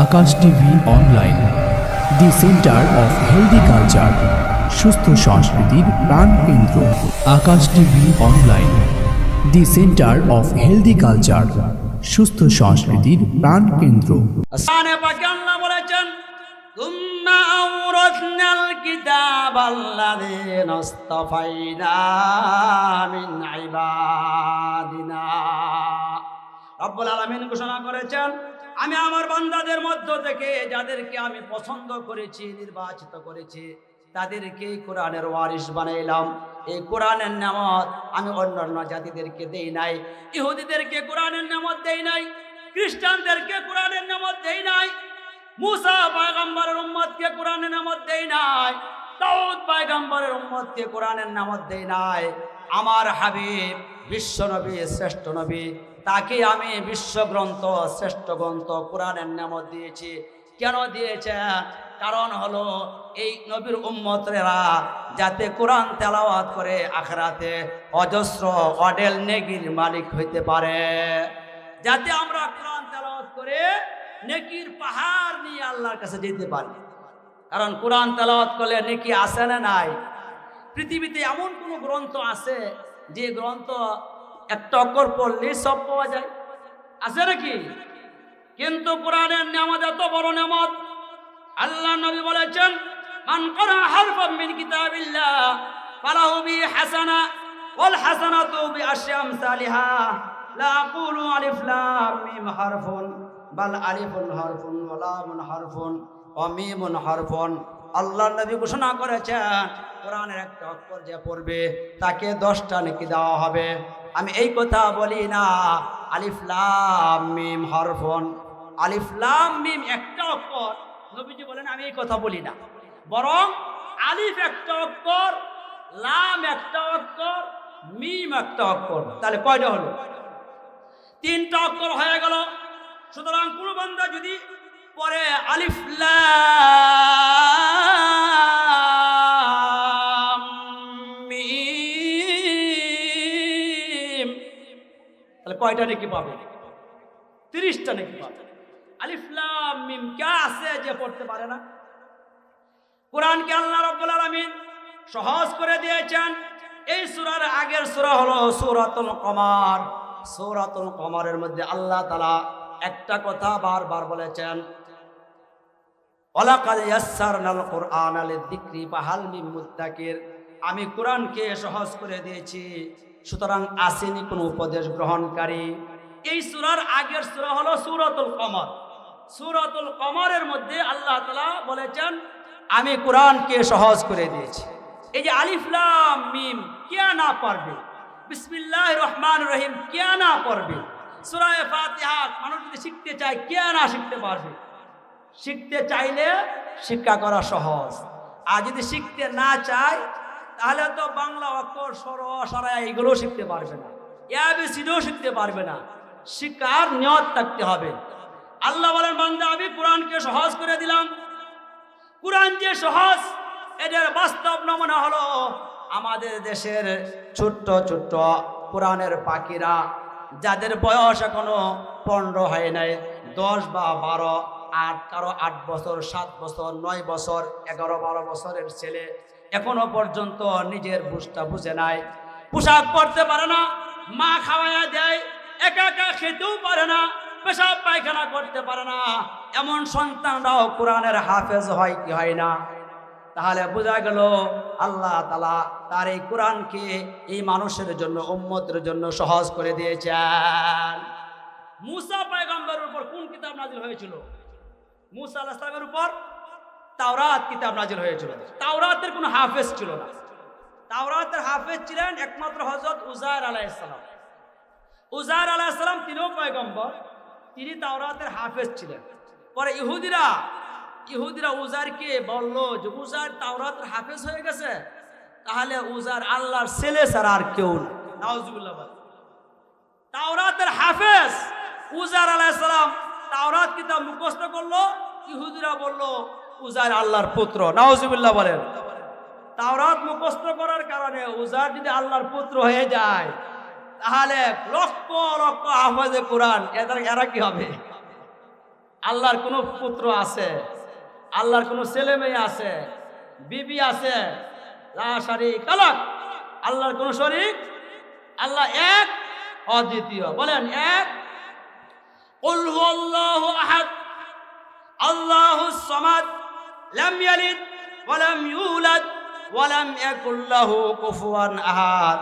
Akash TV online. The centre of healthy culture. সুস্থ সংস্কৃতির প্রাণ কেন্দ্র। Akash TV online. The centre of healthy culture. সুস্থ সংস্কৃতির প্রাণ কেন্দ্র। কোরআনে পাকে আল্লাহ বলেছেন আলামিন ঘোষণা করেছেন আমি আমার বান্দাদের মধ্য থেকে যাদেরকে আমি পছন্দ করেছি, নির্বাচিত করেছি, তাদেরকে কোরআনের ওয়ারিস বানাইলাম। এই কোরআনের নামত আমি অন্যান্য জাতিদেরকে দেই নাই, ইহুদিদেরকে কোরআনের নামত দেই নাই, খ্রিস্টানদেরকে কোরআনের নামত দেই নাই, মুসা পয়গম্বরের উম্মতকে কোরআনের নামত দেই নাই, দাউদ পয়গম্বরের উম্মতকে কোরআনের নামত দেই নাই। আমার হাবিব, বিশ্ব নবী, শ্রেষ্ঠ নবী তাকে আমি বিশ্বগ্রন্থ, শ্রেষ্ঠ গ্রন্থ কোরআনের নামত দিয়েছি। কেন দিয়েছে? কারণ হলো এই নবীর উম্মতরা যাতে কোরআন তেলাওয়াত করে আখরাতে অজস্র, অডেল নেগির মালিক হইতে পারে। যাতে আমরা কোরআন তেলাওয়াত করে নেকির পাহাড় নিয়ে আল্লাহর কাছে যেতে পারি। কারণ কোরআন তেলাওয়াত করলে নেকি আসে না নাই? পৃথিবীতে এমন কোনো গ্রন্থ আছে যে গ্রন্থ একটা অক্ষর পড়লে সব পাওয়া যায়। আছে নাকি? কিন্তু কোরআনের নামাজ এত বড় নামাজ। আল্লাহ নবী বলেছেন, মান করা হারফাম মিন কিতাবিল্লাহ, ফালাহু বি হাসানা, ওয়াল হাসানাতু বি আমসালিহা, লা আকুলু আলিফ লাম মিম হারফুন, বাল আলিফুন হারফুন, ওয়া লামুন হারফুন, ওয়া মিমুন হারফুন। আল্লাহ নবী ঘোষণা করেছেন, কোরআনের একটা অক্ষর যে পড়বে, তাকে দশটা নেকি দেওয়া হবে। আমি এই কথা বলি না, আলিফ লাম মিম হরফন আলিফ লাম মিম একটা অক্ষর, নবীজি বলেন, আমি এই কথা বলি না। বরং আলিফ একটা অক্ষর, লাম একটা অক্ষর, মিম একটা অক্ষর। তাহলে কয়টা হলো? তিনটা অক্ষর হয়ে গেল। সুতরাং কোন যদি পরে আলিফ কয়টা নাকি পাবে? তিরিশটা নাকি পাবে? আলিফ লাম মিম, কে আছে যে পড়তে পারে না? কোরআনকে আল্লাহ রাব্বুল আলামিন সহজ করে দিয়েছেন। এই সূরার আগের সূরা হলো সূরাতুল কমার। সূরাতুল কমারের মধ্যে আল্লাহ তালা একটা কথা বারবার বলেছেন আমি কোরআনকে সহজ করে দিয়েছি। সুতরাং আসেনি কোনো উপদেশ গ্রহণকারী। এই সূরার আগের সূরা হলো সুরতুল কমর। সুরতুল কমরের মধ্যে আল্লাহ তালা বলেছেন, আমি কোরআনকে সহজ করে দিয়েছি। এই যে আলিফলাম মিম কে না পারবে বিসমিল্লাহ রহমান রহিম কে না পড়বে। সুরায় ফাতিহা, মানুষ যদি শিখতে চায় কে না শিখতে পারবে। শিখতে চাইলে শিক্ষা করা সহজ। আর যদি শিখতে না চায় তাহলে তো বাংলা অক্ষর সর সরাই এগুলো শিখতে পারবে না। এবিসিডিও শিখতে পারবে না। শিকার নিয়ত থাকতে হবে। আল্লাহ বলেন, বান্দা, আমি কোরআনকে সহজ করে দিলাম। কোরআন যে সহজ, এদের বাস্তব নমুনা হলো আমাদের দেশের ছোট্ট ছোট্ট কোরআনের পাখিরা, যাদের বয়স এখনও পনেরো হয় নাই, দশ বা বারো আট কারও আট বছর, সাত বছর, নয় বছর, এগারো, বারো বছরের ছেলে এখনও পর্যন্ত নিজের বুঝটা বুঝে নাই। পোশাক পরতে পারে না, মা খাওয়াইয়া দেয়, একা একা খেতেও পারে না, পেশাব পায়খানা করতে পারে না। এমন সন্তানরাও কোরআনের হাফেজ হয় কি হয় না? তাহলে বোঝা গেল আল্লাহ তালা তার এই কোরআনকে এই মানুষের জন্য, উম্মতের জন্য সহজ করে দিয়েছেন। মুসা পায়গম্বরের উপর কোন কিতাব নাজিল হয়েছিল? মুসা আল্লাহ উপর? তাওরাত কিতাব নাজিল হয়েছিল। তাওরাতের কোনো হাফেজ ছিল না। তাওরাতের হাফেজ ছিলেন একমাত্র হজরত উজার আলাইসালাম উজার আলাইসালাম তিনিও পয়গম্বর, তিনি তাওরাতের হাফেজ ছিলেন। পরে ইহুদিরা ইহুদিরা উজারকে বলল যে উজার তাওরাতের হাফেজ হয়ে গেছে, তাহলে উজার আল্লাহর ছেলে ছাড়া আর কেউ নাউজুবিল্লাহ বলে। তাওরাতের হাফেজ উজার আলাইসালাম তাওরাত কিতাব মুখস্থ করল, ইহুদিরা বলল উজার আল্লাহর পুত্র নওয়াজিবুল্লাহ বলেন। তাওরাত মুখস্থ করার কারণে উজার যদি আল্লাহর পুত্র হয়ে যায়, তাহলে লক্ষ লক্ষ আহমদে কোরআন এদের এরা কি হবে? আল্লাহর কোনো পুত্র আছে, আল্লাহর কোনো ছেলে মেয়ে আছে, বিবি আছে শারিক আলাক। আল্লাহর কোনো শরিক, আল্লাহ এক, অদ্বিতীয়। বলেন এক আল্লাহ আহাদ লাম ইয়ালিদ ওয়ালাম ইউলাদ ওয়ালাম ইয়াকুল্লাহু কুফুয়ান আহাদ।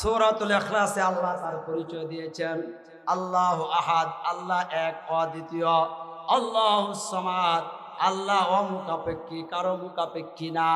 সূরাতুল ইখলাসে আল্লাহ তার পরিচয় দিয়েছেন। আল্লাহ আহাদ, আল্লাহ এক, অদ্বিতীয়। আল্লাহ সমাদ, আল্লাহ অমুকাপেক্ষী কারও মুকাপেক্ষী না।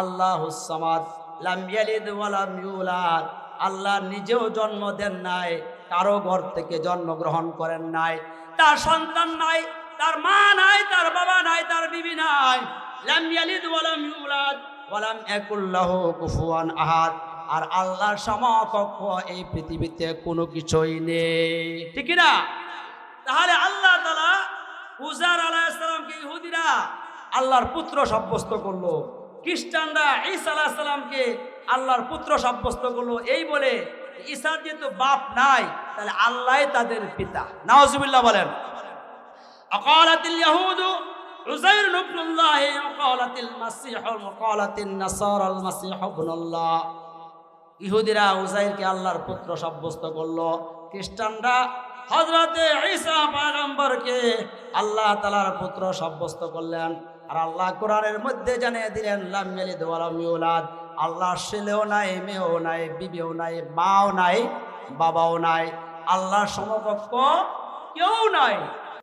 আল্লাহ সমাদ, লাম ইয়ালিদ ওয়ালাম ইউলাদ। আল্লাহ নিজেও জন্ম দেন নাই, কারও ঘর থেকে জন্মগ্রহণ করেন নাই। তার সন্তান নাই তার মা নাই, তার বাবা নাই, তার বিবি নাই। লাম ইয়ালিদ ওয়ালাম ইউলাদ ওয়ালাম ইয়াকুল্লাহু কুফুয়ান আহাদ। আর আল্লাহর সমকক্ষ এই পৃথিবীতে কোনো কিছুই নেই। ঠিক না? তাহলে আল্লাহ তাআলা উজার আলাইহিসসালামকে ইহুদিরা? আল্লাহর পুত্র সাব্যস্ত করল। খ্রিস্টানরা ঈসা আলাইহিসসালামকে আল্লাহর পুত্র সাব্যস্ত করল। এই বলে ঈসার যেহেতু বাপ নাই, তাহলে আল্লাহ তাদের পিতা। নাওজুবিল্লাহ বলেন। أقالت اليهود عزير ابن الله وقالت المسيح وقالت النصارى المسيح ابن الله ইহুদিরা উজাইরকে আল্লাহর পুত্র সাব্যস্ত করলো খ্রিস্টানরা হজরতে ঈসা পয়গম্বরকে আল্লাহ তালার পুত্র সাব্যস্ত করলেন আর আল্লাহ কোরআনের মধ্যে জানিয়ে দিলেন লাম ইয়ালিদ ওয়া লাম ইউলাদ আল্লাহ ছেলেও নাই মেয়েও নাই বিবিও নাই মাও নাই বাবাও নাই আল্লাহর সমকক্ষ কেউ নাই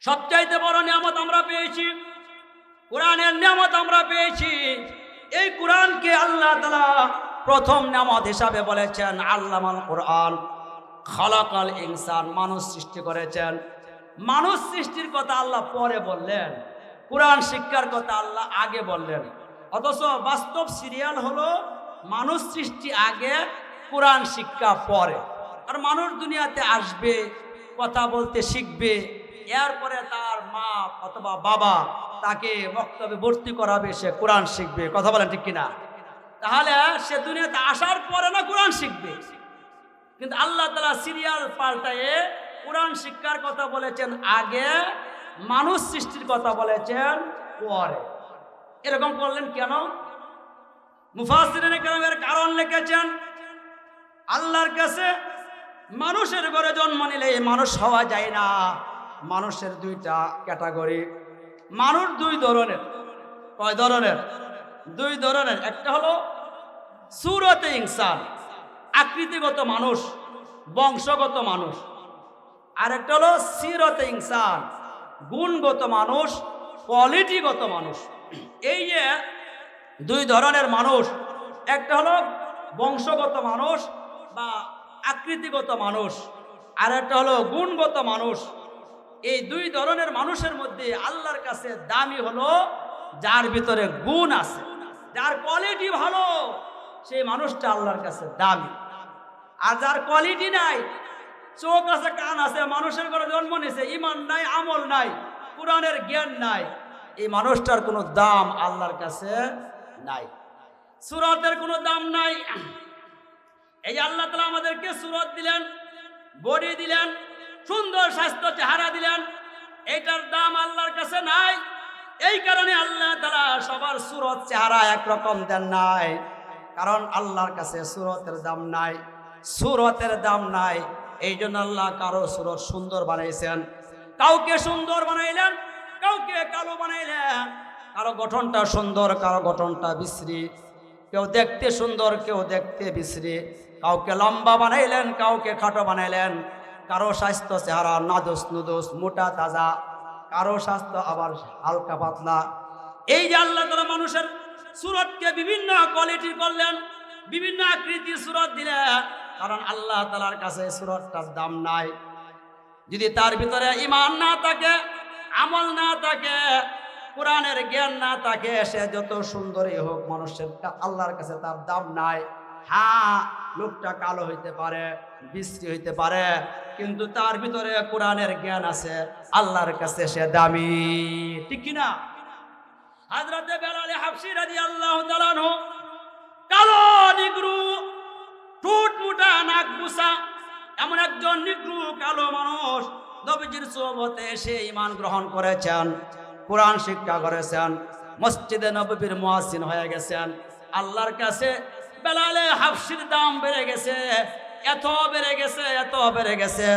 সবচাইতে বড় নিয়ামত আমরা পেয়েছি। কোরআনের নিয়ামত আমরা পেয়েছি। এই কোরআনকে আল্লাহ তালা প্রথম নিয়ামত হিসাবে বলেছেন, আল্লামাল কোরআন। খলাকাল ইনসান, মানুষ সৃষ্টি করেছেন। মানুষ সৃষ্টির কথা আল্লাহ পরে বললেন। কোরআন শিক্ষার কথা আল্লাহ আগে বললেন। অথচ বাস্তব সিরিয়াল হলো, মানুষ সৃষ্টি আগে, কোরআন শিক্ষা পরে। আর মানুষ দুনিয়াতে আসবে, কথা বলতে শিখবে এরপরে তার মা অথবা বাবা তাকে বক্তব্যে ভর্তি করাবে, সে কোরআন শিখবে। কথা বলেন ঠিক কিনা? তাহলে সে দুনিয়াতে আসার পরে না কোরআন শিখবে? কিন্তু আল্লাহ তালা সিরিয়াল পাল্টায়ে কোরআন শিক্ষার কথা বলেছেন আগে, মানুষ সৃষ্টির কথা বলেছেন পরে। এরকম করলেন কেন? কেরামের কারণ লিখেছেন, আল্লাহর কাছে মানুষের ঘরে জন্ম নিলে মানুষ হওয়া যায় না। মানুষের দুইটা ক্যাটাগরি। মানুষ দুই ধরনের। কয় ধরনের? দুই ধরনের। একটা হলো সুরতে ইনসান, আকৃতিগত মানুষ, বংশগত মানুষ। আর একটা হলো সিরতে ইনসান, গুণগত মানুষ কোয়ালিটিগত মানুষ। এই যে দুই ধরনের মানুষ, একটা হলো বংশগত মানুষ বা আকৃতিগত মানুষ আর একটা হলো গুণগত মানুষ। এই দুই ধরনের মানুষের মধ্যে আল্লাহর কাছে দামি হলো, যার ভিতরে গুণ আছে, যার কোয়ালিটি ভালো, সেই মানুষটা আল্লাহর কাছে দামি। আর যার কোয়ালিটি নাই, চোখ আছে, কান আছে, মানুষের ঘরে জন্ম নিয়েছে ইমান নাই, আমল নাই, কোরআনের জ্ঞান নাই, এই মানুষটার কোনো দাম আল্লাহর কাছে নাই। সুরতের কোনো দাম নাই। এই আল্লাহ তালা আমাদেরকে সুরত দিলেন, বডি দিলেন সুন্দর স্বাস্থ্য চেহারা দিলেন। এইটার দাম আল্লাহর কাছে নাই। এই কারণে আল্লাহ তারা সবার সুরত চেহারা একরকম দেন নাই। কারণ আল্লাহর কাছে সুরতের দাম নাই, সুরতের দাম নাই। এই জন্য আল্লাহ কারও সুরত সুন্দর বানাইছেন। কাউকে সুন্দর বানাইলেন, কাউকে কালো বানাইলেন। কারও গঠনটা সুন্দর, কারও গঠনটা বিশ্রী। কেউ দেখতে সুন্দর, কেউ দেখতে বিশ্রী। কাউকে লম্বা বানাইলেন, কাউকে খাটো বানাইলেন। কারও স্বাস্থ্য চেহারা নাদোস নুদোস, মোটা, তাজা। কারও স্বাস্থ্য আবার হালকা পাতলা। এই যে আল্লাহ তালা মানুষের সুরতকে বিভিন্ন কোয়ালিটি করলেন, বিভিন্ন আকৃতির সুরত দিলেন কারণ আল্লাহ তালার কাছে সুরতটার দাম নাই। যদি তার ভিতরে ইমান না থাকে, আমল না থাকে, কোরআনের জ্ঞান না তাকে সে যত সুন্দরই হোক মানুষের আল্লাহর কাছে তার দাম নাই। হ্যাঁ লোকটা কালো হইতে পারে, বৃষ্টি হইতে পারে, কিন্তু তার ভিতরে কোরআনের জ্ঞান আছে, আল্লাহর কাছে সে দামি। ঠিক কিনা? হাজরাতে বেলালে হাফসি রাজি আল্লাহ কালো নিগ্রু টুট মুটা, নাক বুসা এমন একজন নিগ্রু, কালো মানুষ নবীজির সোহবতে এসে ইমান গ্রহণ করেছেন, কোরআন শিক্ষা করেছেন, মসজিদে নবীর মুয়াসিন হয়ে গেছেন, আল্লাহর কাছে বেলালে হাফসির দাম বেড়ে গেছে, এত বেড়ে গেছে, এত বেড়ে গেছে।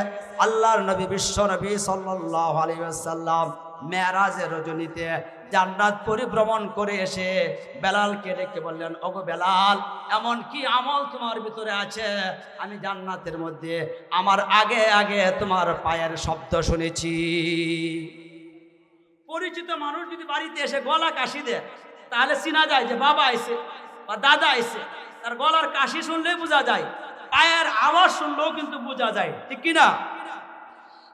আল্লাহর নবী, বিশ্ব নবী সাল্লাল্লাহু আলাইহি ওয়াসাল্লাম মেরাজের রজনীতে জান্নাত পরিভ্রমণ করে এসে বেলালকে ডেকে বললেন, ওগো বেলাল, এমন কি আমল তোমার ভিতরে আছে? আমি জান্নাতের মধ্যে আমার আগে আগে তোমার পায়ের শব্দ শুনেছি। পরিচিত মানুষ যদি বাড়িতে এসে গলা কাশি দেয়, তাহলে চিনা যায় যে বাবা আইসে বা দাদা আইছে। তার গলার কাশি শুনলেই বোঝা যায়, পায়ের আওয়াজ শুনলেও কিন্তু বোঝা যায়, ঠিক কিনা?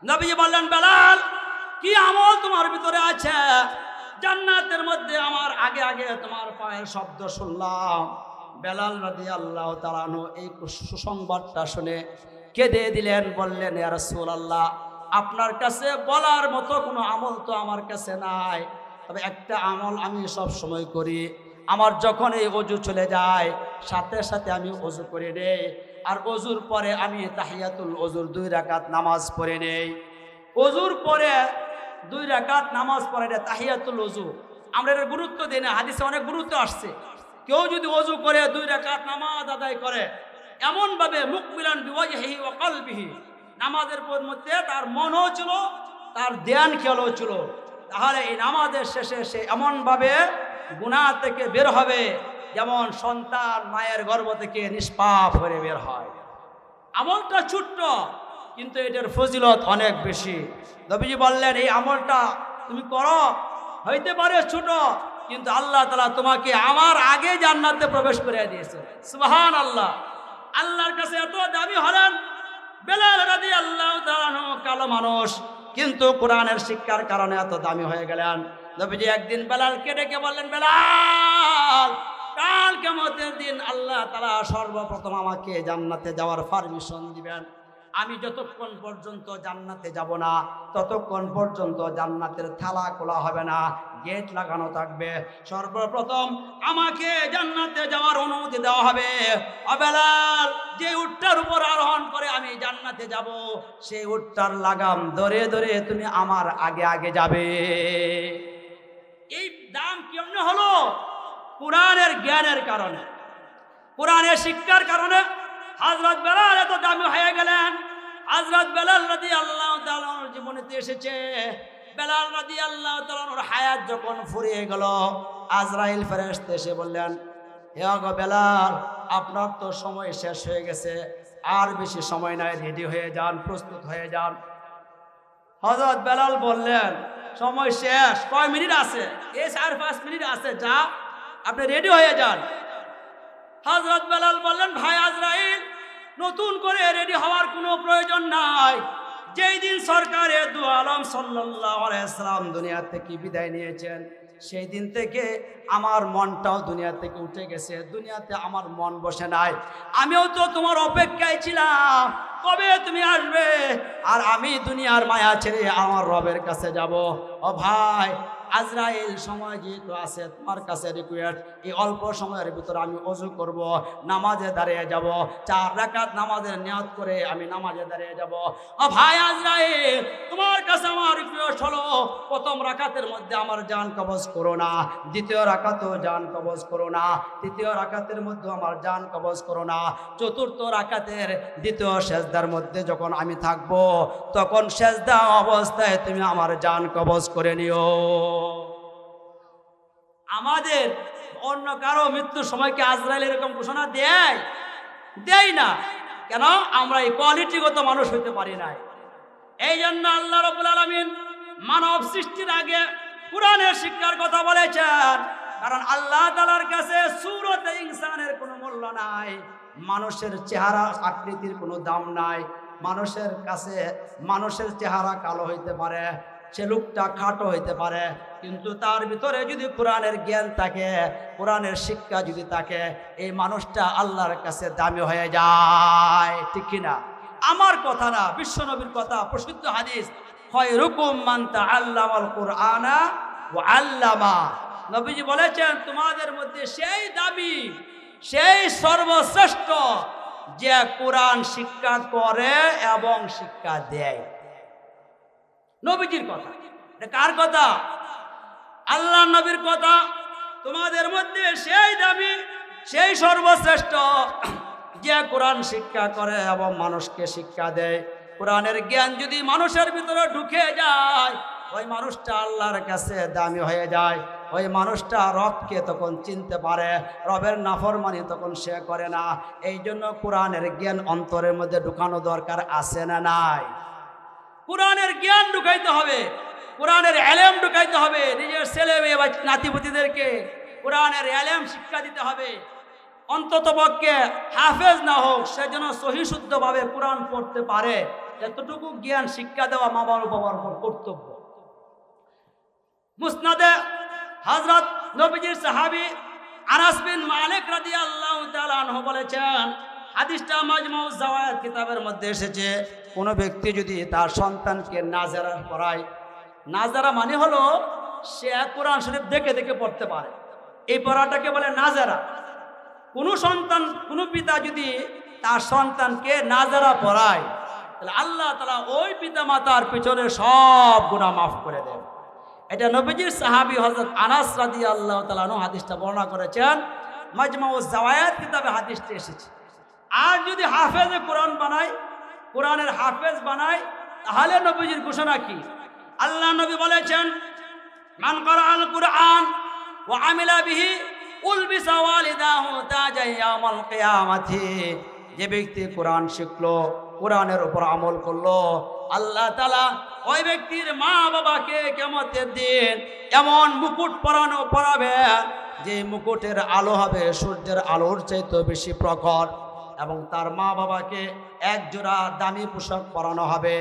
নবীজি বললেন, বেলাল, কি আমল তোমার ভিতরে আছে? জান্নাতের মধ্যে আমার আগে আগে তোমার পায়ের শব্দ শুনলাম। বেলাল রাদি আল্লাহ তালানো এই সুসংবাদটা শুনে কেঁদে দিলেন, বললেন, ইয়া আল্লাহ আপনার কাছে বলার মতো কোনো আমল তো আমার কাছে নাই। তবে একটা আমল আমি সব সময় করি। আমার যখন এই অজু চলে যায়, সাথে সাথে আমি অজু করে নেই। আর অজুর পরে আমি তাহিয়াতুল অজুর দুই রাকাত নামাজ পড়ে নেই। অজুর পরে দুই রাকাত নামাজ পড়ে নেই, তাহিয়াতুল অজু। আমরা এর গুরুত্ব দিই না, হাদিসে অনেক গুরুত্ব আসছে। কেউ যদি অজু করে, দুই রাকাত নামাজ আদায় করে, এমনভাবে মুখ মিলান বিওয়াজহি ও কলবিহি। নামাজের পর মধ্যে তার মনও ছিল, তার ধ্যান খেয়ালও ছিল। তাহলে এই নামাজের শেষে সে এমনভাবে গুণা থেকে বের হবে, যেমন সন্তান মায়ের গর্ভ থেকে নিষ্পাপ হয়ে বের হয়। আমলটা ছোট্ট, কিন্তু এটার ফজিলত অনেক বেশি। নবীজি বললেন, এই আমলটা তুমি করো। হইতে পারে ছোট, কিন্তু আল্লাহ তালা তোমাকে আমার আগে জান্নাতে প্রবেশ করে দিয়েছে। সুবাহান আল্লাহ আল্লাহর কাছে এত দামি হলেন কালো মানুষ, কিন্তু কোরআনের শিক্ষার কারণে এত দামি হয়ে গেলেন। নবীজি একদিন বেলালকে ডেকে বললেন, বেলাল, কাল কেমতের দিন আল্লাহ তালা সর্বপ্রথম আমাকে জান্নাতে যাওয়ার পারমিশন দিবেন। আমি যতক্ষণ পর্যন্ত জান্নাতে যাব না, ততক্ষণ পর্যন্ত জান্নাতের থালা খোলা হবে না, গেট লাগানো থাকবে। সর্বপ্রথম আমাকে জান্নাতে যাওয়ার অনুমতি দেওয়া হবে। অবেলাল যে উটটার উপর আরোহণ করে আমি জান্নাতে যাব, সেই উটটার লাগাম ধরে ধরে তুমি আমার আগে আগে যাবে। কেমনে হলো, কোরআনের জ্ঞানের কারণে, কোরআনের শিক্ষার কারণে হাজরত বেলাল এত দামি হয়ে গেলেন। হাজরত বেলাল রাদি আল্লাহ তালানোর জীবনেতে এসেছে। বেলাল রাদি আল্লাহ হায়াত যখন ফুরিয়ে গেল, আজরাইল ফেরেশতে এসে বললেন, হে গো বেলাল, আপনার তো সময় শেষ হয়ে গেছে, আর বেশি সময় নাই রেডি হয়ে যান, প্রস্তুত হয়ে যান। হজরত বেলাল বললেন সময় শেষ। কয় মিনিট আছে? এই চার, পাঁচ মিনিট আছে। যা, আপনি রেডি হয়ে যান। হজরত বেলাল বললেন, ভাই আজরাইল, নতুন করে রেডি হওয়ার কোনো প্রয়োজন নাই। যেই দিন সরকারে দু আলম আলাইসালাম দুনিয়া থেকে বিদায় নিয়েছেন, সেই দিন থেকে আমার মনটাও দুনিয়া থেকে উঠে গেছে। দুনিয়াতে আমার মন বসে নাই। আমিও তো তোমার অপেক্ষায় ছিলাম। কবে তুমি আসবে? আর আমি দুনিয়ার মায়া ছেড়ে আমার রবের কাছে যাব। ও ভাই আজরাইল সময় যেহেতু আছে, তোমার কাছে রিকোয়েস্ট এই অল্প সময়ের ভিতরে আমি অজু করব, নামাজে দাঁড়িয়ে যাব, চার রাকাত নামাজের নিয়ত করে আমি নামাজে দাঁড়িয়ে যাব। ও ভাই আজরাইল, তোমার কাছে আমার রিকোয়েস্ট হলো, প্রথম রাকাতের মধ্যে আমার জান কবজ করো না, দ্বিতীয় রাকাতেও জান কবজ করো না, তৃতীয় রাকাতের মধ্যে আমার জান কবজ করো না, চতুর্থ রাকাতের দ্বিতীয় সেজদার মধ্যে যখন আমি থাকব, তখন সেজদা অবস্থায় তুমি আমার জান কবজ করে নিও। আমাদের অন্য কারও মৃত্যুর সময়কে আজরাইল এরকম ঘোষণা দেয়? দেয় না। কেন? আমরা এই কোয়ালিটিগত মানুষ হইতে পারি নাই। এই জন্য আল্লাহ রবুল আলমিন মানব সৃষ্টির আগে কোরআনের শিক্ষার কথা বলেছেন, কারণ আল্লাহ তালার কাছে সুরতে ইনসানের কোনো মূল্য নাই, মানুষের চেহারা আকৃতির কোনো দাম নাই, মানুষের কাছে মানুষের চেহারা কালো হইতে পারে, সে লোকটা খাটো হইতে পারে কিন্তু তার ভিতরে যদি কোরআনের জ্ঞান থাকে, কোরআনের শিক্ষা যদি থাকে, এই মানুষটা আল্লাহর কাছে দামি হয়ে যায়। ঠিক কিনা? আমার কথা না, বিশ্বনবীর কথা, প্রসিদ্ধ হাদিস মান্তা আল্লাহ কোরআনা ও আল্লামা। নবীজি বলেছেন, তোমাদের মধ্যে সেই দাবি সেই সর্বশ্রেষ্ঠ যে কোরআন শিক্ষা করে এবং শিক্ষা দেয়। নবীজির কথা। কার কথা? আল্লাহ নবীর কথা। তোমাদের মধ্যে সেই দাবি, সেই সর্বশ্রেষ্ঠ যে কোরআন শিক্ষা করে এবং মানুষকে শিক্ষা দেয়। কোরআনের জ্ঞান যদি মানুষের ভিতরে ঢুকে যায়, ওই মানুষটা আল্লাহর কাছে দামি হয়ে যায়। ওই মানুষটা রবকে তখন চিনতে পারে, রবের নাফরমানি তখন সে করে না। এই জন্য কোরআনের জ্ঞান অন্তরের মধ্যে ঢুকানো দরকার আছে না নাই? কোরআনের জ্ঞান ঢুকাইতে হবে, কোরআনের এলেম ঢুকাইতে হবে, নিজের ছেলে মেয়ে বা নাতিপতিদেরকে কোরআনের এলেম শিক্ষা দিতে হবে। অন্তত পক্ষে হাফেজ না হোক, সে যেন সহিশুদ্ধভাবে কোরআন পড়তে পারে। এতটুকু জ্ঞান শিক্ষা দেওয়া মা বাবার বাবার কর্তব্য। মুসনাদে হজরত নবীজির সাহাবি আনাস বিন মালিক তাআলা আনহু বলেছেন হাদিসটা মাজমাউ জাওয়ায়াত কিতাবের মধ্যে এসেছে, কোনো ব্যক্তি যদি তার সন্তানকে নাজারা পড়ায় নাজারা মানে হলো সে কোরআন শরীফ দেখে দেখে পড়তে পারে। এই পড়াটাকে বলে নাজারা। কোনো সন্তান, কোনো পিতা যদি তার সন্তানকে নাজারা পড়ায়, তাহলে আল্লাহ তালা ওই পিতা মাতার পিছনে সব গুণা মাফ করে দেন। এটা নবীজির সাহাবি হজরত আনাস রাদি আল্লাহ তালানো হাদিসটা বর্ণনা করেছেন। মাজমা ও জাওয়ায়াত কিতাবে হাদিসটা এসেছে। আর যদি হাফেজে কোরআন বানায়, কোরআনের হাফেজ বানায়, তাহলে নবীজির ঘোষণা কি? আল্লাহ নবী বলেছেন, মান করা আল কুরআন ও আমিলা বিহি যে ব্যক্তি কোরআন শিখলো, কোরআনের উপর আমল করল, আল্লাহ তালা ওই ব্যক্তির মা বাবাকে কেমতের দিন এমন মুকুট পরানো পরাবে, যে মুকুটের আলো হবে সূর্যের আলোর চাইতে বেশি প্রখর। এবং তার মা বাবাকে এক জোড়া দামি পোশাক পরানো হবে।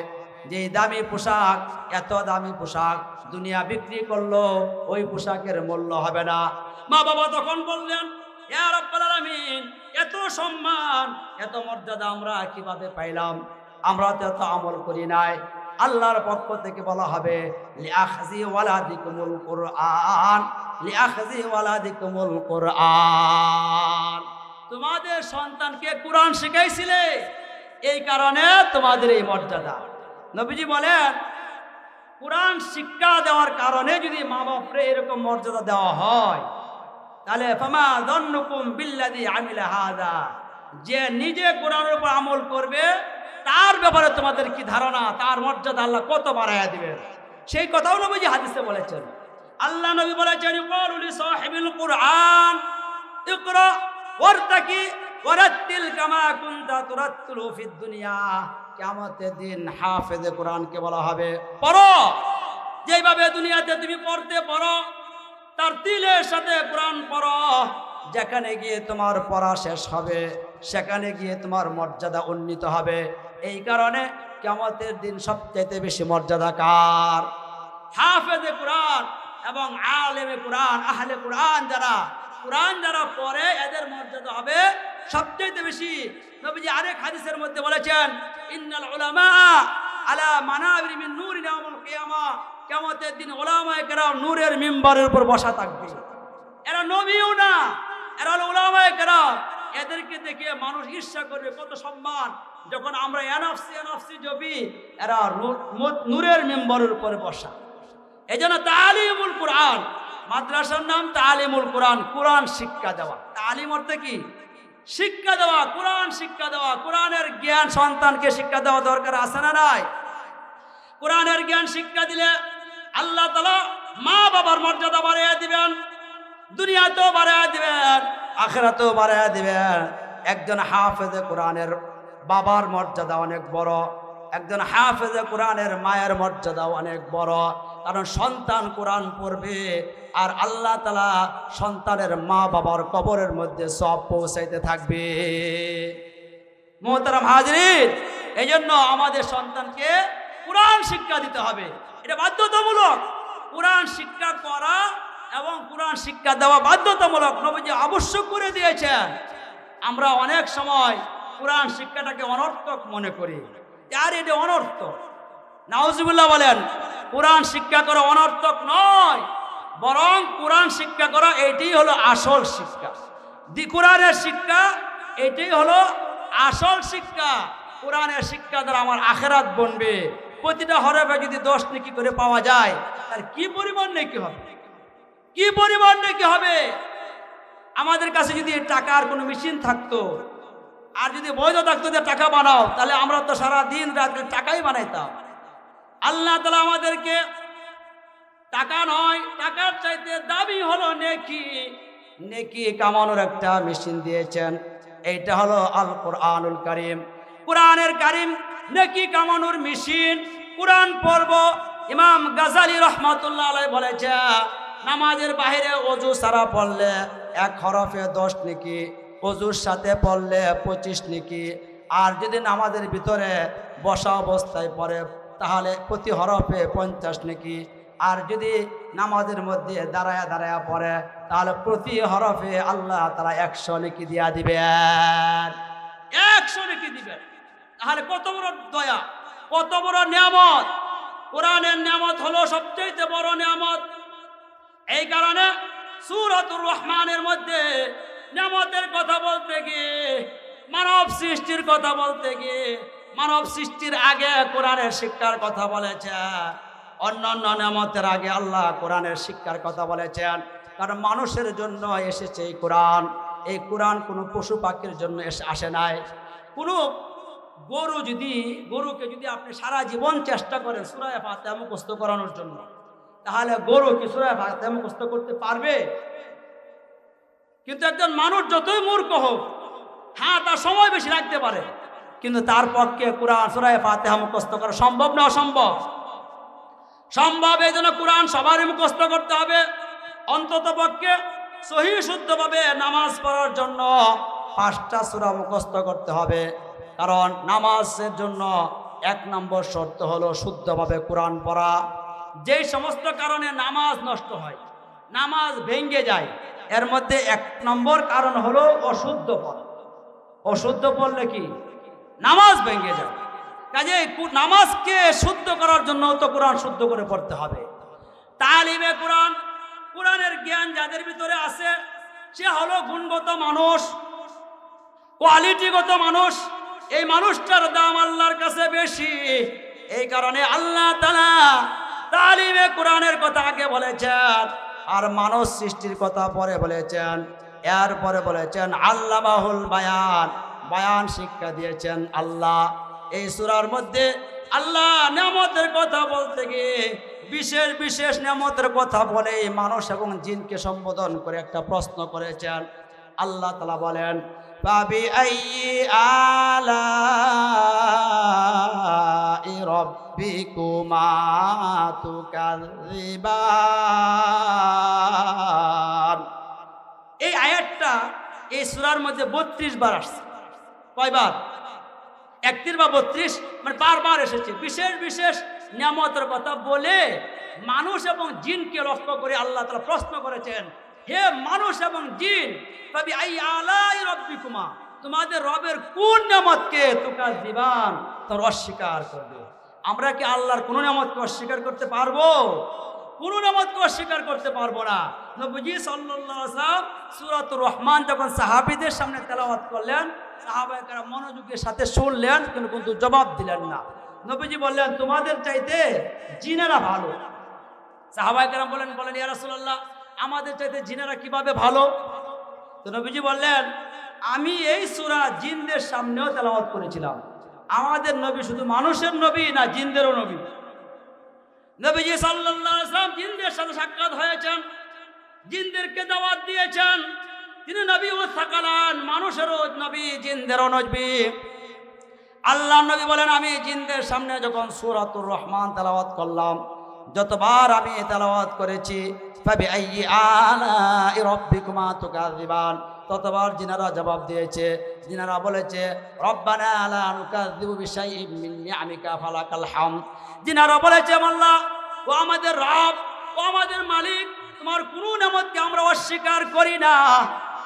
যে দামি পোশাক এত দামি পোশাক দুনিয়া বিক্রি করল ওই পোশাকের মূল্য হবে না। মা বাবা তখন বললেন "ইয়া রাব্বাল আলামিন, এত সম্মান এত মর্যাদা আমরা কীভাবে পাইলাম? আমরা তো এত আমল করি নাই। আল্লাহর পক্ষ থেকে বলা হবে লিআখজি ওয়ালাদিকুমুল কুরআন লিআখজি ওয়ালাদিকুমুল কুরআন। তোমাদের সন্তানকে কোরআন শিখাইছিলে, এই কারণে তোমাদের এই মর্যাদা। নবীজি বলেন, কোরআন শিক্ষা দেওয়ার কারণে যদি মা বাপরে এরকম মর্যাদা দেওয়া হয়, তাহলে ফামা দন্নুকুম বিল্লাদি আমিলা হাদা যে নিজে কোরআনের উপর আমল করবে, তার ব্যাপারে তোমাদের কি ধারণা? তার মর্যাদা আল্লাহ কত বাড়াইয়া দিবেন? সেই কথাও নবীজি হাদিসে বলেছেন। আল্লাহ নবী বলেছেন কুরআন, ইকরা ওয়ারতাকি ওয়ারাত্তিল কামা কুনতা তুরাত্তিলু ফিদ দুনিয়া। কিয়ামতের দিন হাফেজে কোরআনকে বলা হবে, পড়ো। যেভাবে দুনিয়াতে তুমি পড়তে পড়ো, তার তিলের সাথে কোরআন পড়ো। যেখানে গিয়ে তোমার পড়া শেষ হবে, সেখানে গিয়ে তোমার মর্যাদা উন্নীত হবে। এই কারণে কেমতের দিন সবচাইতে বেশি মর্যাদা কার? হাফেজে কোরআন এবং আলেমে কোরআন, আহলে কোরআন যারা কোরআন যারা পড়ে, এদের মর্যাদা হবে সবচাইতে বেশি। নবীজি আরেক হাদিসের মধ্যে বলেছেন, ইন্নাল উলামা আলা মানাবির মিন নূরি ইয়াউমুল কিয়ামা। কিয়ামতের দিন উলামায়ে কেরাম নূরের মিম্বারের উপর বসা থাকবে। এরা নবীও না, এরা হলো উলামায়ে কেরাম। এদেরকে দেখে মানুষ ঈর্ষা করবে, কত সম্মান। যখন আমরা এনফসি এনফসি জপি, এরা নূরের মেম্বরের উপরে বসা। এই জন্য তালিমুল কোরআন মাদ্রাসার নাম তালিমুল কোরআন কোরআন শিক্ষা দেওয়া। তালিম অর্থে কি? শিক্ষা দেওয়া, কোরআন শিক্ষা দেওয়া। কোরআনের জ্ঞান সন্তানকে শিক্ষা দেওয়া দরকার আছে না নাই? কোরআনের জ্ঞান শিক্ষা দিলে আল্লাহ তালা মা বাবার মর্যাদা বাড়াইয়া দিবেন, দুনিয়াতেও বাড়াইয়া দিবেন, আখেরাতেও বাড়াইয়া দিবেন। একজন হাফেজে কোরআনের বাবার মর্যাদা অনেক বড়, একজন হাফেজে কোরআনের মায়ের মর্যাদা অনেক বড়। কারণ সন্তান কোরআন পড়বে আর আল্লাহ তালা সন্তানের মা বাবার কবরের মধ্যে সব পৌঁছাইতে থাকবে। মোহতারাম হাজরিন এই জন্য আমাদের সন্তানকে কোরআন শিক্ষা দিতে হবে। এটা বাধ্যতামূলক। কোরআন শিক্ষা করা এবং কোরআন শিক্ষা দেওয়া বাধ্যতামূলক। নবীজি আবশ্যক করে দিয়েছেন। আমরা অনেক সময় কোরআন শিক্ষাটাকে অনর্থক মনে করি। আর এটা অনর্থক। নাউজুবুল্লাহ বলেন কোরআন শিক্ষা করা অনর্থক নয়, বরং কোরআন শিক্ষা করা এটাই হলো আসল শিক্ষা। দি কোরআনের শিক্ষা এটাই হলো আসল শিক্ষা। কোরআনের শিক্ষা দ্বারা আমার আখেরাত বনবে। প্রতিটা হরফে যদি দশ নেকি করে পাওয়া যায়, তার কি পরিমাণ নেকি হবে? কি পরিমাণ নেকি হবে? আমাদের কাছে যদি টাকার কোনো মেশিন থাকতো, আর যদি বৈধ থাকতো যে টাকা বানাও, তাহলে আমরা তো সারা দিন রাত টাকাই বানাইতাম। আল্লাহ তালা আমাদেরকে টাকা নয়, টাকার চাইতে দাবি হলো নেকি। নেকি কামানোর একটা মেশিন দিয়েছেন। এইটা হলো আল কোরআনুল কারিম। কোরআনের কারিম নেকি কামানোর মেশিন কোরআন পর্ব ইমাম গাজালি রহমতুল্লাহ বলেছে, নামাজের বাহিরে অজু সারা পড়লে এক হরফে দশ নেকি, অজুর সাথে পড়লে পঁচিশ নেকি, আর যদি নামাজের ভিতরে বসা অবস্থায় পড়ে তাহলে প্রতি হরফে পঞ্চাশ নাকি? আর যদি নামাজের মধ্যে দাঁড়ায়া দাঁড়ায়া পড়ে, তাহলে প্রতি হরফে আল্লাহ তারা একশো নেকি দিয়া দিবেন? একশো নেকি দিবেন? তাহলে কত বড় দয়া, কত বড় নিয়ামত? কোরআনের নিয়ামত হলো সবচেয়ে বড় নিয়ামত। এই কারণে সুরতুর রহমানের মধ্যে নিয়ামতের কথা বলতে গিয়ে, মানব সৃষ্টির কথা বলতে গিয়ে মানব সৃষ্টির আগে কোরআনের শিক্ষার কথা বলেছে অন্যান্য নিয়ামতের আগে আল্লাহ কোরআনের শিক্ষার কথা বলেছেন। কারণ মানুষের জন্য এসেছে এই কোরআন। এই কোরআন কোনো পশু পাখির জন্য এসে আসে নাই। কোনো গরু যদি, গরুকে যদি আপনি সারা জীবন চেষ্টা করেন সুরায় ফাতে মুখস্থ করানোর জন্য, তাহলে গরু কি সুরায় ফাতে মুখস্থ করতে পারবে? কিন্তু একজন মানুষ যতই মূর্খ হোক হ্যাঁ তার সময় বেশি লাগতে পারে। কিন্তু তার পক্ষে কোরআন সুরায় ফাতেহা মুখস্থ করা সম্ভব না অসম্ভব? সম্ভব এই জন্য কোরআন সবারই মুখস্থ করতে হবে। অন্তত পক্ষে সহি শুদ্ধভাবে নামাজ পড়ার জন্য পাঁচটা সুরা মুখস্থ করতে হবে। কারণ নামাজের জন্য এক নম্বর শর্ত হলো শুদ্ধভাবে কোরআন পড়া। যেই সমস্ত কারণে নামাজ নষ্ট হয়, নামাজ ভেঙ্গে যায়, এর মধ্যে এক নম্বর কারণ হলো অশুদ্ধ পড়া। অশুদ্ধ পড়লে কি? নামাজ ভেঙে যায়। কাজে নামাজকে শুদ্ধ করার জন্য তো কোরআন শুদ্ধ করে পড়তে হবে। তালিমে কোরআন, কোরআনের জ্ঞান যাদের ভিতরে আছে, সে হলো গুণগত মানুষ, কোয়ালিটিগত মানুষ। এই মানুষটার দাম আল্লাহর কাছে বেশি। এই কারণে আল্লাহ তালা তালিমে কোরআনের কথা আগে বলেছেন, আর মানুষ সৃষ্টির কথা পরে বলেছেন। এরপরে বলেছেন, আল্লামাহুল বায়ান। বায়ান শিক্ষা দিয়েছেন আল্লাহ। এই সুরার মধ্যে আল্লাহ নিয়ামতের কথা বলতে গিয়ে বিশেষ বিশেষ নিয়ামতের কথা বলে মানুষ এবং জিনকে সম্বোধন করে একটা প্রশ্ন করেছেন। আল্লাহ তালা বলেন পাবি আই আলা রব্বিকুমা এই আয়াতটা এই সূরার মধ্যে বত্রিশ বার আসছে। কয়বার? একত্রিশ বা বত্রিশ? মানে বারবার এসেছে। বিশেষ বিশেষ নিয়ামতের কথা বলে মানুষ এবং জিনকে লক্ষ্য করে আল্লাহ তালা প্রশ্ন করেছেন, হে মানুষ এবং জিন তবে আই আলাই রব্বি কুমা তোমাদের রবের কোন নিয়ামতকে তোকার দিবান তোর অস্বীকার করবে। আমরা কি আল্লাহর কোন নিয়ামতকে অস্বীকার করতে পারব? কোন নামতকে অস্বীকার করতে পারব না। নবজি সাল্লাম সুরাতুর রহমান যখন সাহাবিদের সামনে তেলাওয়াত করলেন সাহাবাহিকরা মনোযোগের সাথে শুনলেন, কিন্তু কিন্তু জবাব দিলেন না। নবীজি বললেন, তোমাদের চাইতে জিনেরা ভালো। সাহাবাহিকরা বলেন বলেন, ইয়া রাসূলুল্লাহ, আমাদের চাইতে জিনেরা কীভাবে ভালো? তো নবীজি বললেন, আমি এই সুরা জিনদের সামনেও তেলাওয়াত করেছিলাম। আমাদের নবী শুধু মানুষের নবী না, জিনদেরও নবী। নবীজি সাল্লাম জিনদের সাথে সাক্ষাৎ হয়েছেন। জিনদেরকে দাওয়াত দিয়েছেন। তিনি নবী ও সাকালান মানুষেরও নবী জিনদেরও নবী। আল্লাহ নবী বলেন, আমি জিনদের সামনে যখন সূরাতুর রহমান তেলাওয়াত করলাম, যতবার আমি তেলাওয়াত করেছি ততবার জিনারা জবাব দিয়েছে। জিনারা বলেছে, রব্বানা বলেছে আল্লাহ ও আমাদের রব, ও আমাদের মালিক তোমার কোনো নামতকে আমরা অস্বীকার করি না।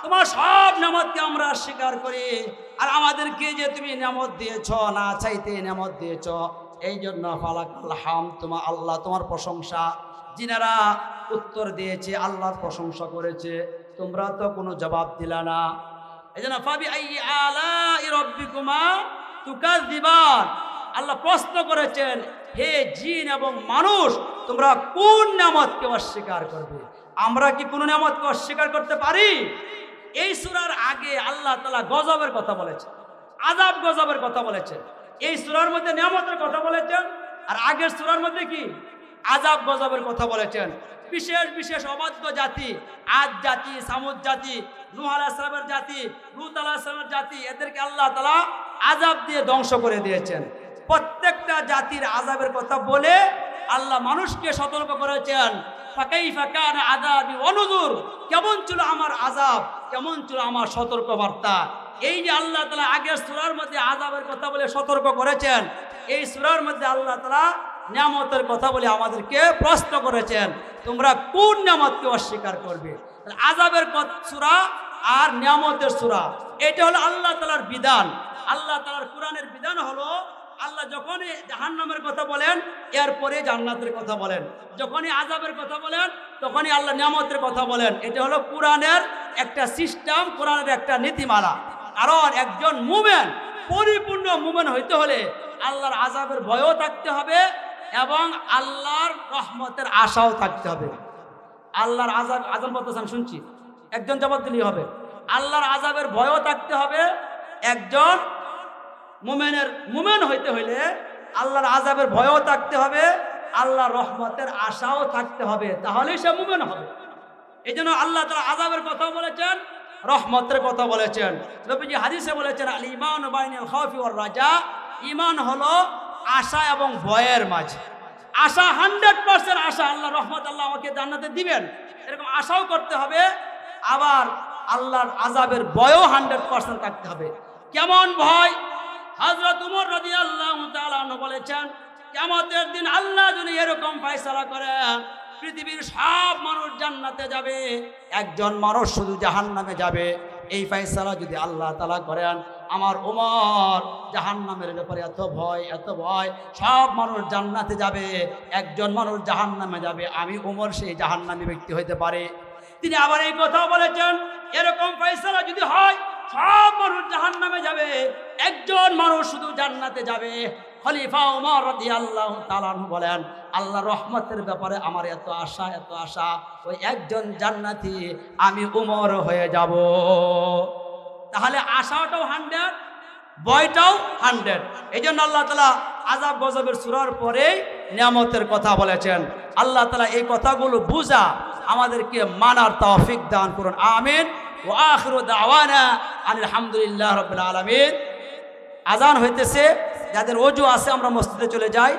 তোমার সব নামতকে আমরা অস্বীকার করি। আর আমাদেরকে যে তুমি নামত দিয়েছ, না চাইতে নামত দিয়েছ এই জন্য ফালাকাল আল্লাহাম তোমার আল্লাহ তোমার প্রশংসা। যিনারা উত্তর দিয়েছে, আল্লাহর প্রশংসা করেছে, তোমরা তো কোনো জবাব দিলা না। এই জন্য ফাবি আলা রব্বিকুমা তুকাজ দিবান আল্লাহ প্রশ্ন করেছেন হে জিন এবং মানুষ, তোমরা কোন নামতকে অস্বীকার করবে? আমরা কি কোনো নামতকে অস্বীকার করতে পারি? এই সুরার আগে আল্লাহ তালা গজবের কথা বলেছেন আজাব গজবের কথা বলেছেন, এই সুরার মধ্যে নিয়ামতের কথা বলেছেন, আর আগের সুরার মধ্যে কি? আজাব গজবের কথা বলেছেন। বিশেষ বিশেষ অবাধ্য জাতি আজ জাতি, সামুদ জাতি, নুহ আলাহিসামের জাতি, লুত আলাহিসামের জাতি, এদেরকে আল্লাহ তালা আজাব দিয়ে ধ্বংস করে দিয়েছেন। প্রত্যেকটা জাতির আজাবের কথা বলে আল্লাহ মানুষকে সতর্ক করেছেন। আজাবি অনুদূর কেমন ছিল আমার আজাব কেমন ছিল আমার সতর্ক বার্তা এই যে আল্লাহ তালা আগের সুরার মধ্যে আজাবের কথা বলে সতর্ক করেছেন, এই সুরার মধ্যে আল্লাহ তালা নিয়ামতের কথা বলে আমাদেরকে প্রশ্ন করেছেন, তোমরা কোন নিয়ামতকে অস্বীকার করবে? আজাবের সুরা আর নিয়ামতের সুরা? এটা হলো আল্লাহ তালার বিধান। আল্লাহ তালার কোরআনের বিধান হলো আল্লাহ যখনই জাহান্নামের কথা বলেন, এরপরে জান্নাতের কথা বলেন। যখনই আজাবের কথা বলেন, তখনই আল্লাহ নিয়ামতের কথা বলেন। এটা হলো কোরআনের একটা সিস্টেম, কোরআনের একটা নীতিমালা। কারণ একজন মুমেন, পরিপূর্ণ মুমেন হইতে হলে আল্লাহর আজাবের ভয়ও থাকতে হবে এবং আল্লাহর রহমতের আশাও থাকতে হবে। আল্লাহর আজাব আজাব বলতেছেন শুনছি। একজন জবাব দিলেই হবে। আল্লাহর আজাবের ভয়ও থাকতে হবে, একজন মুমেনের মুমেন হইতে হইলে আল্লাহর আজাবের ভয়ও থাকতে হবে, আল্লাহর রহমতের আশাও থাকতে হবে, তাহলেই সে মুমেন হবে। এই জন্য আল্লাহ তালা আজাবের কথা বলেছেন, রহমতের কথা বলেছেন। নবীজি হাদিসে বলেছেন আল ইমান বাইনাল ওয়ার রাজা ইমান হলো আশা এবং ভয়ের মাঝে। আশা হান্ড্রেড পার্সেন্ট আশা আল্লাহ রহমত আল্লাহ আমাকে জান্নাতে দিবেন। এরকম আশাও করতে হবে, আবার আল্লাহর আজাবের ভয়ও হান্ড্রেড পার্সেন্ট থাকতে হবে। কেমন ভয়? হজরত উমর রদি আল্লাহ বলেছেন কেমতের দিন আল্লাহ যদি এরকম ফাইসলা করেন পৃথিবীর সব মানুষ জান্নাতে যাবে, একজন মানুষ শুধু জাহান্নামে যাবে। এই ফাইসালা যদি আল্লাহ তালা করেন, আমার উমর জাহান্নামের ব্যাপারে এত ভয় এত ভয়, সব মানুষ জান্নাতে যাবে, একজন মানুষ জাহান্নামে যাবে, আমি উমর সেই জাহান্নামী ব্যক্তি হইতে পারে। তিনি আবার এই কথাও বলেছেন, এরকম ফাইসালা যদি হয় সব মানুষ জাহান্নামে যাবে। একজন মানুষ শুধু জান্নাতে যাবে। খলিফা উমর রাদিয়াল্লাহু তাআলা বলেন আল্লাহ রহমতের ব্যাপারে আমার এত আশা এত আশা। ওই একজন জান্নাতি, আমি উমর হয়ে যাব। তাহলে আশাটাও হান্ড্রেড বয়টাও হান্ড্রেড। এই জন্য আল্লাহ তালা আজাব গজবের সুরার পরেই নিয়ামতের কথা বলেছেন। আল্লাহ তালা এই কথাগুলো বুঝা আমাদেরকে মানার তৌফিক দান করুন। আমিন। ও আখরু দাওয়ানা আলহামদুলিল্লাহ রবিল আলমিন। আজান হইতেছে যাদের অজু আছে আমরা মসজিদে চলে যাই।